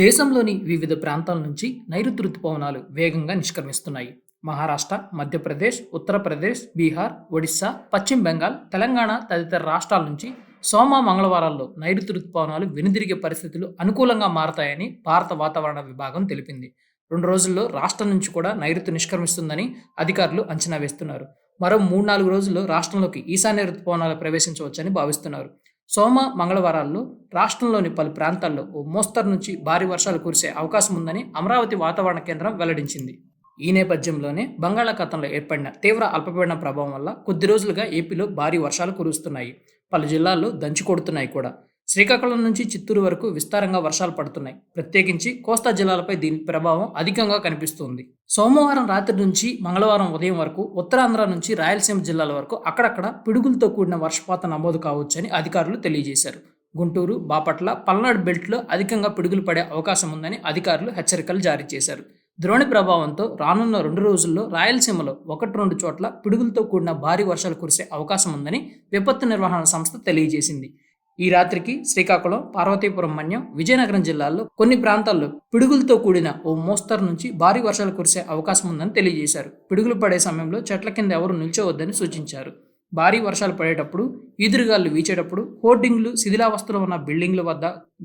దేశంలోని వివిధ ప్రాంతాల నుంచి నైరుతి రుతుపవనాలు వేగంగా నిష్క్రమిస్తున్నాయి. మహారాష్ట్ర మధ్యప్రదేశ్ ఉత్తరప్రదేశ్ బీహార్ ఒడిశా పశ్చిమ బెంగాల్ తెలంగాణ తదితర రాష్ట్రాల నుంచి సోమ మంగళవారాల్లో నైరుతి రుతుపవనాలు వెనుదిరిగే పరిస్థితులు అనుకూలంగా మారతాయని భారత వాతావరణ విభాగం తెలిపింది. రెండు రోజుల్లో రాష్ట్రం నుంచి కూడా నైరుతి నిష్క్రమిస్తుందని అధికారులు అంచనా వేస్తున్నారు. మరో మూడు నాలుగు రోజుల్లో రాష్ట్రంలోకి ఈశాన్య రుతుపవనాలు ప్రవేశించవచ్చని భావిస్తున్నారు. సోమ మంగళవారాల్లో రాష్ట్రంలోని పలు ప్రాంతాల్లో ఓ మోస్తరు నుంచి భారీ వర్షాలు కురిసే అవకాశం ఉందని అమరావతి వాతావరణ కేంద్రం వెల్లడించింది. ఈ నేపథ్యంలోనే బంగాళాఖాతంలో ఏర్పడిన తీవ్ర అల్పపీడన ప్రభావం వల్ల కొద్ది రోజులుగా ఏపీలో భారీ వర్షాలు కురుస్తున్నాయి. పలు జిల్లాల్లో దంచి కొడుతున్నాయి కూడా. శ్రీకాకుళం నుంచి చిత్తూరు వరకు విస్తారంగా వర్షాలు పడుతున్నాయి. ప్రత్యేకించి కోస్తా జిల్లాలపై దీని ప్రభావం అధికంగా కనిపిస్తుంది. సోమవారం రాత్రి నుంచి మంగళవారం ఉదయం వరకు ఉత్తరాంధ్ర నుంచి రాయలసీమ జిల్లాల వరకు అక్కడక్కడ పిడుగులతో కూడిన వర్షపాతం నమోదు కావచ్చని అధికారులు తెలియజేశారు. గుంటూరు బాపట్ల పల్నాడు బెల్ట్లో అధికంగా పిడుగులు పడే అవకాశం ఉందని అధికారులు హెచ్చరికలు జారీ చేశారు. ద్రోణి ప్రభావంతో రానున్న రెండు రోజుల్లో రాయలసీమలో ఒకటి రెండు చోట్ల పిడుగులతో కూడిన భారీ వర్షాలు కురిసే అవకాశం ఉందని విపత్తు నిర్వహణ సంస్థ తెలియజేసింది. ఈ రాత్రికి శ్రీకాకుళం పార్వతీపురం మన్యం విజయనగరం జిల్లాల్లో కొన్ని ప్రాంతాల్లో పిడుగులతో కూడిన ఓ మోస్తరు నుంచి భారీ వర్షాలు కురిసే అవకాశం ఉందని తెలియజేశారు. పిడుగులు పడే సమయంలో చెట్ల కింద ఎవరు నిల్చోవద్దని సూచించారు. భారీ వర్షాలు పడేటప్పుడు ఈదురుగాలు వీచేటప్పుడు హోర్డింగ్లు శిథిలావస్థలో ఉన్న బిల్డింగ్ల వద్ద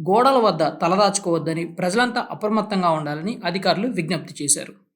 గోడల వద్ద తలదాచుకోవద్దని ప్రజలంతా అప్రమత్తంగా ఉండాలని అధికారులు విజ్ఞప్తి చేశారు.